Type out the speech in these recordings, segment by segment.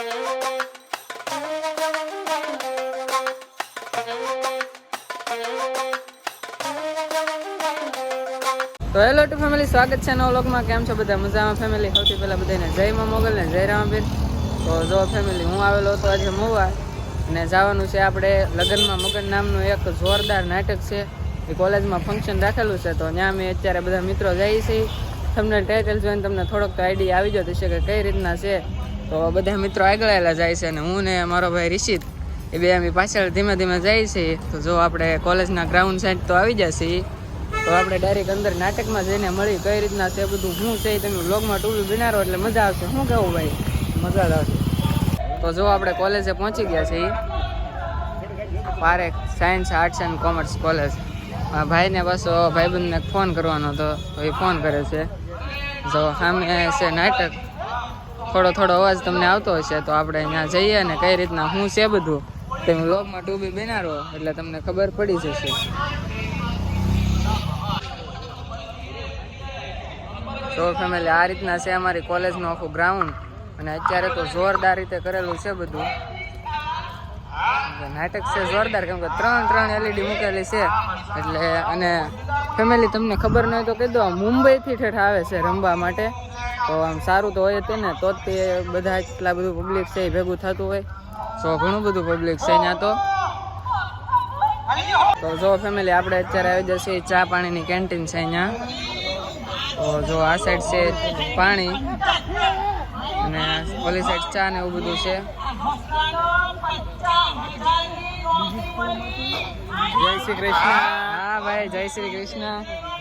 તો hello two family, સ્વાગત છે નવા લોકમાં કેમ છો બધા? મજામાં ફેમિલી સૌથી પહેલાં બધાને જય માં મોગલ ને જય રામાબેન તો જો ફેમિલી હું આવેલો હતો આજે મોવા અને જવાનું છે આપણે લગ્નમાં. મગન નામનું એક જોરદાર નાટક છે. એ કોલેજમાં ફંક્શન રાખેલું છે. તો ત્યાં અમે અત્યારે બધા મિત્રો જઈએ છીએ. તમને ટાઇટલ જોઈને તમને થોડોક તો આઈડિયા આવી જતો હશે કે કઈ રીતના છે. તો બધા મિત્રો આગળ આવેલા જાય છે અને હું ને મારો ભાઈ રિશિત એ બે અમે પાછળ ધીમે ધીમે જાય છે. તો જો આપણે કોલેજના ગ્રાઉન્ડ સાઈડ તો આવી જશે. તો આપણે ડાયરેક્ટ અંદર નાટકમાં જઈને મળી કઈ રીતના છે બધું, શું છે તમે બ્લોગમાં ટૂલ બનારો એટલે મજા આવશે. શું કહેવું ભાઈ? મજા આવશે. તો જો આપણે કોલેજે પહોંચી ગયા છે Parekh science arts and commerce college ભાઈને બસ ભાઈબંધને ફોન કરવાનો હતો, તો એ ફોન કરે છે. જો સામે છે નાટક. થોડો થોડો અવાજ તમને આવતો હશે તો આપણે અહીંયા જઈએ ને કઈ રીતના શું છે બધું તમે બ્લોગમાં ટૂબી બનારો એટલે તમને ખબર પડી જશે. તો ફેમિલી આ રીતના છે અમારી કોલેજનું આખું ગ્રાઉન્ડ અને અત્યારે તો જોરદાર રીતે કરેલું છે બધું. નાટક છે જોરદાર, કેમ કે ત્રણ ત્રણ એલઈડી મૂકેલી છે. એટલે અને ફેમિલી તમને ખબર ન હોય તો કહી દો મુંબઈથી ઠેઠ આવે છે રમવા માટે. તો આમ સારું તો હોય તે ને તો જ તે બધા એટલા બધું પબ્લિક છે એ ભેગું થતું હોય. સો ઘણું બધું પબ્લિક છે અહીંયા તો. તો જો ફેમિલી આપણે અત્યારે આવી જશે ચા પાણીની કેન્ટીન છે અહીંયા. તો જો આ સાઈડ છે પાણી. અને ઓલી સાઈડ ચા ને એવું બધું છે. જય શ્રી કૃષ્ણ. હા, ભાઈ, જય શ્રી કૃષ્ણ.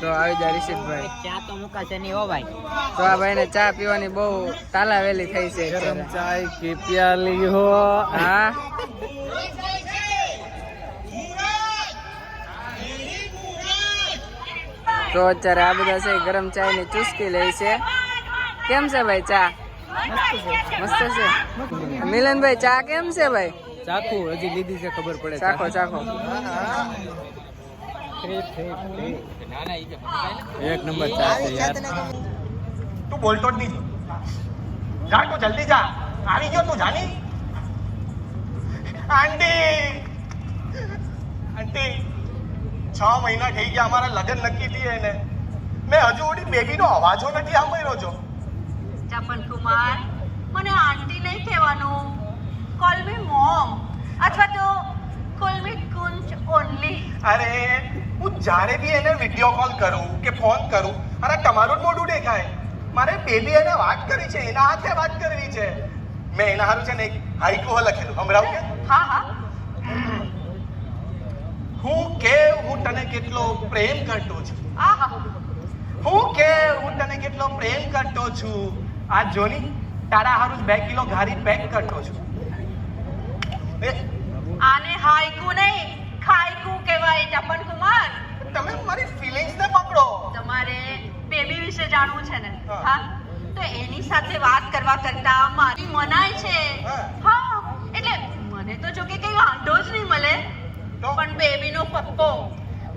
તો આવી જાય ઋષિતભાઈ ચા તો મુકાશે નહીં હો ભાઈ. તો આ ભાઈને ચા પીવાની બહુ તાલાવેલી થઈ છે ગરમ ચાય કે પ્યાલી હો. હા? તો અત્યારે આ બધા છે ગરમ ચાયની ચુસ્કી લે છે. કેમ છે ભાઈ ચા? મસ્ત છે. મિલનભાઈ ચા કેમ છે ભાઈ? ચાખું હજી લીધી છે ખબર પડે ચાખો ચાખો. એક નંબર યાર. તું બોલતો જ નહીં. જા તું જલ્દી જા. આવી ગયો તું જાની. આંટી. આંટી છ મહિના થઈ ગયા અમારા લગ્ન નક્કી થઈએ એને. મેં હજુ ઓડી બેબીનો અવાજો નથી સાંભળ્યો છો ચપન કુમાર મને આંટી નહીં કહેવાનું. કોલ મી મોમ અથવા તો કોલ મી કુંચ ઓનલી અરે હું જ્યારે બી એને વીડિયો કોલ કરું કે ફોન કરું અરે તમારું મોઢું દેખાય. મારે બેબી એને વાત કરી છે એના હાથે વાત કરવી છે. મેં એના હારું છે ને એક હાઈકુ લખેલું. સંભળાવું કે? હા હા. હું કે હું તને કેટલો પ્રેમ કરતો છું. હું કે હું તને કેટલો પ્રેમ કરતો છું. આ જોની તારા હારું બે કિલો ઘારી પેક કરતો છું. આને હાઈકુ નહીં ખાઈકુ કહેવાય ચપન કુમાર તમે મારી ફિલિંગ્સ ને પકડો. તમારે બેબી વિશે જાણવું છે ને? હા. તો એની સાથે વાત કરવા કરતા મારી મનાય છે. હા. એટલે મને તો જો કે કઈ વાંધો જ નહીં મળે? પણ બેબીનો પપ્પો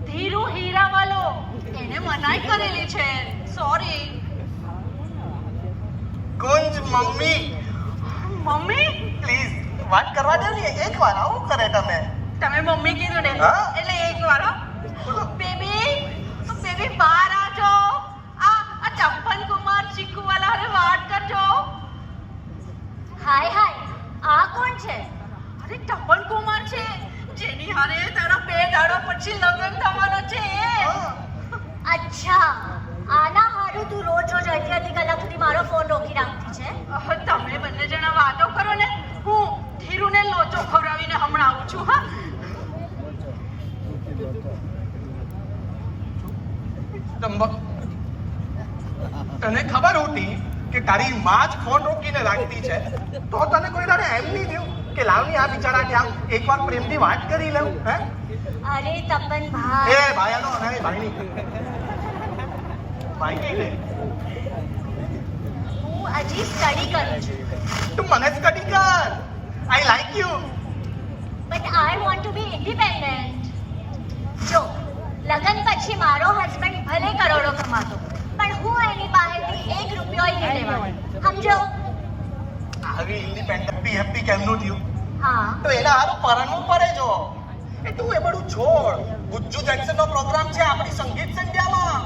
ધીરુ હીરાવાલો એને મનાઈ કરેલી છે. Sorry Kunj mummy. Mummy? Please વાત કરવા દે ને એક વાર આવું કરે તમે. તમે મમ્મી કીધું ને. હા. એટલે એક વાર. બોલો. બેબી બેબી બહાર આજો આ આ ચંપન કુમાર ચીકુ વાલા હારે વાત કરજો. હાય હાય. આ કોણ છે? અરે ચંપન કુમાર છે. જેની હારે તારા બે દાડા પછી લગ્ન થવાનો છે. એ અચ્છા. આના હારું તું રોજ રોજ અડધી અડધી કલાક સુધી મારો ફોન રોકી રાખતી છે? અહ, તમે બંને જણા વાતો કરો ને. હું ધીરુને લોચો ખવડાવીને હમણાં આવું છું હા તંબક તને ખબર હોતી કે તારી માં જ ફોન રોકીને રાખતી છે? તો તને કોઈ દાડે એમ નહીં થયું કે લાવની આ બિચારા કે ત્યાં એકવાર પ્રેમની વાત કરી લઉં હે? અરે તપન એ ભાઈ આનો અને ભાઈ નહીં ભાઈ નહીં રે હું હજી સ્ટડી કરું છું. તું મને સ્ટડી કર. I like you but I want to be independent જો લગ્ન પછી મારો હસબન્ડ ભલે કરોડો કમાતો પણ હું એની પાસેથી એક રૂપિયો નહીં લેવાનો. સમજો? આવી ઇન્ડિપેન્ડન્ટ હેપી હેપી કેમનું થયું? હા. તો એના હારું પરણવું પડે જો. એ તું એ બધું છોડ. ગુજ્જુ જેક્સન નો પ્રોગ્રામ છે આપણી સંગીત સંધ્યામાં.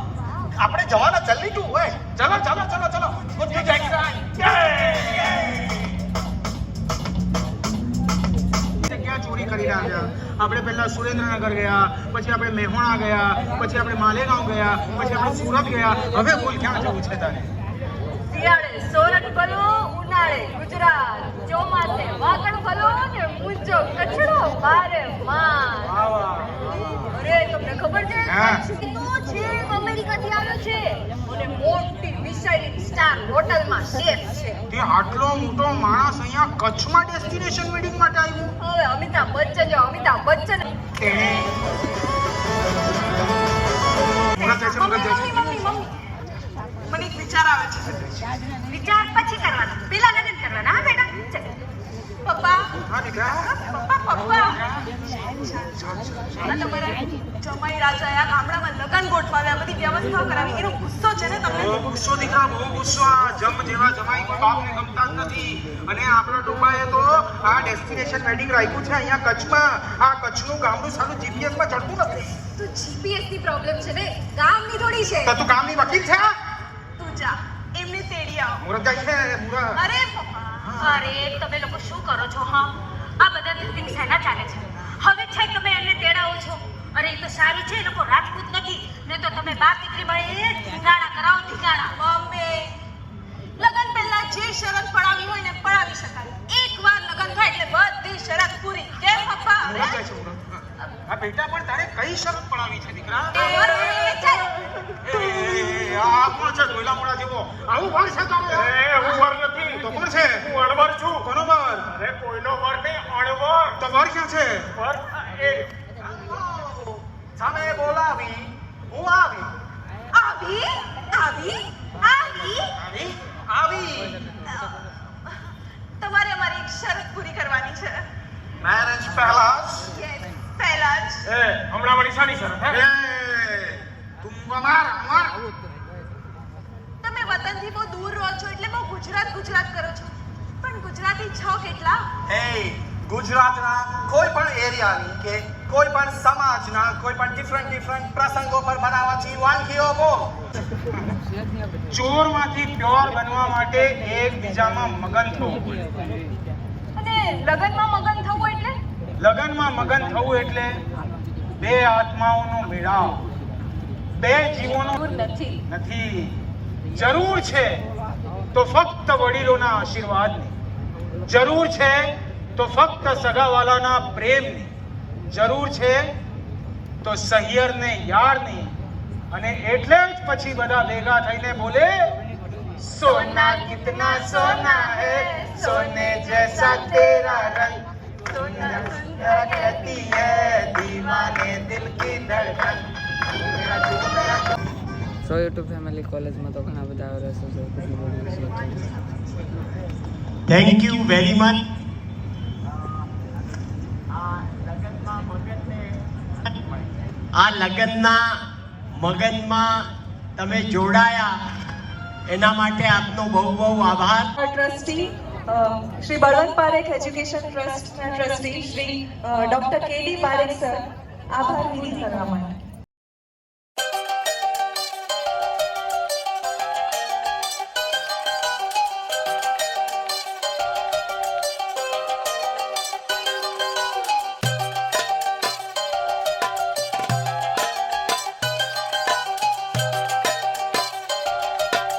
આપણે જવાના જલ્દી તું હોય ચલો ચલો ચલો ચલો. ગુજ્જુ જંકશન કરીને આવ્યા. આપણે પહેલા સુરેન્દ્રનગર ગયા પછી આપણે મેહોણા ગયા પછી આપણે માલેગાંવ ગયા પછી આપણે સુરત ગયા. હવે બોલ ક્યાં જવું છે તારે? શિયાળે સોરઠ ફરો ઉનાળે ગુજરાત. ચોમાસે વાગડ ફરો ને અરે તમને ખબર છે? તો છેક આવ્યો છે. અને મોટી મિસાઇલિંગ સ્ટાર હોટલમાં શેફ. તે આટલો મોટો માણસ અહીંયા કચ્છમાં ડેસ્ટિનેશન વેડિંગ માટે આવ્યો? હવે અમિતાભ બચ્ચન જો અમિતાભ બચ્ચન. તેણે મગજ જાય છે, મગજ જાય છે. Mummy mummy mummy. મને એક વિચાર આવે છે. વિચાર પછી કરવાનો. પેલા લગ્ન કરવાના હા બેટા ચાલ. પપ્પા? હા દીકરા પપ્પા પપ્પા આ તમારા જમાઈ રાજાએ ગામડામાં લગ્ન ગોઠવાવ્યા બધી વ્યવસ્થા કરાવી. એનો ગુસ્સો છે ને તમને? બહુ ગુસ્સો દીકરા બહુ ગુસ્સો. આ જમ જેવા જમાઈ કોઈ બાપને ગમતા જ નથી. અને આપણો ટોપાએ તો આ ડેસ્ટિનેશન વેડિંગ રાખ્યું છે અહીંયા કચ્છમાં. આ કચ્છનું ગામડું સારું જીપીએસમાં ચડતું નથી. તો જીપીએસની પ્રોબ્લેમ છે ને? ગામની થોડી છે. તો તું ગામની વકીલ છે? તું જા. એમને તેડી આવ. મુરત જાય છે મુરત. અરે અરે તમે લોકો શું કરો છો હા? આ બધા બિલ્ડિંગ સેના ચાલે છે? હવે છે તમે એને તેડાવો છો? અરે એ તો સારું છે એ લોકો રાજપૂત નથી. ને તો તમે બાપ દીકરી મળે ઠીકાણા કરાવો ઠીકાણા મમ્મી લગન પહેલા જે શરત પડાવી હોય ને પડાવી શકાય. એક વાર લગન થાય એટલે બધી શરત પૂરી. કેમ પપ્પા આ બેટા પણ તારે કઈ શરત પડાવી છે દીકરા? આ કોણ છે ધોઈલા મોડા જેવો? આવું કોણ છે તો કોણ છે? હું અણવર છું. કોનો વર? અરે કોઈનો વર નહીં અણવર. તો વર ક્યાં છે? વર એ. સામે બોલાવી. હું આવી. આવી? આવી? આવી? આવી. આવી. તમારે અમારી એક શરત પૂરી કરવાની છે. મેરેજ પહેલા પહેલા જ એ હમણાં વળી શાની શરત હે? તું અમાર અમાર તમે વતનથી બહુ દૂર રહો છો એટલે બહુ ગુજરાત ગુજરાત કરો છો? પણ ગુજરાતી છો કેટલા? એ ગુજરાતના કોઈ પણ એરિયાની કે કોઈ પણ સમાજના કોઈ પણ ડિફરન્ટ ડિફરન્ટ પ્રસંગો પર બનાવવાથી વાનગીઓ બો. ચોરમાંથી પ્યોર બનવા માટે એકબીજામાં મગન થવું અને લગનમાં મગન થવું એટલે? લગનમાં મગન થવું એટલે બે આત્માઓનો મેળાવ. બે જીવોનો નથી. નથી. જરૂર છે તો ફક્ત વડીલોના આશીર્વાદની. જરૂર છે તો ફક્ત સગાવાલાના પ્રેમની. જરૂર છે તો સહિયરને, યારની અને એટલે જ પછી બધા ભેગા થઈને બોલે, સોના કિતના સોના હે, સોને જૈસા તેરા રંગ. સોના સુંદર કહેતી હે, દીવા સો યુટ્યુબ ફેમિલી કોલેજમાં તો ઘણા બધા આવે છે. થેન્ક યુ વેરી મચ આ લગ્નના મગનમાં તમે જોડાયા. એના માટે આપનો બહુ બહુ આભાર. ટ્રસ્ટી શ્રી બળવંત પારેખ એજ્યુકેશન ટ્રસ્ટના trustee Shri doctor K D Parekh sir આભાર વિધિ કરવા માટે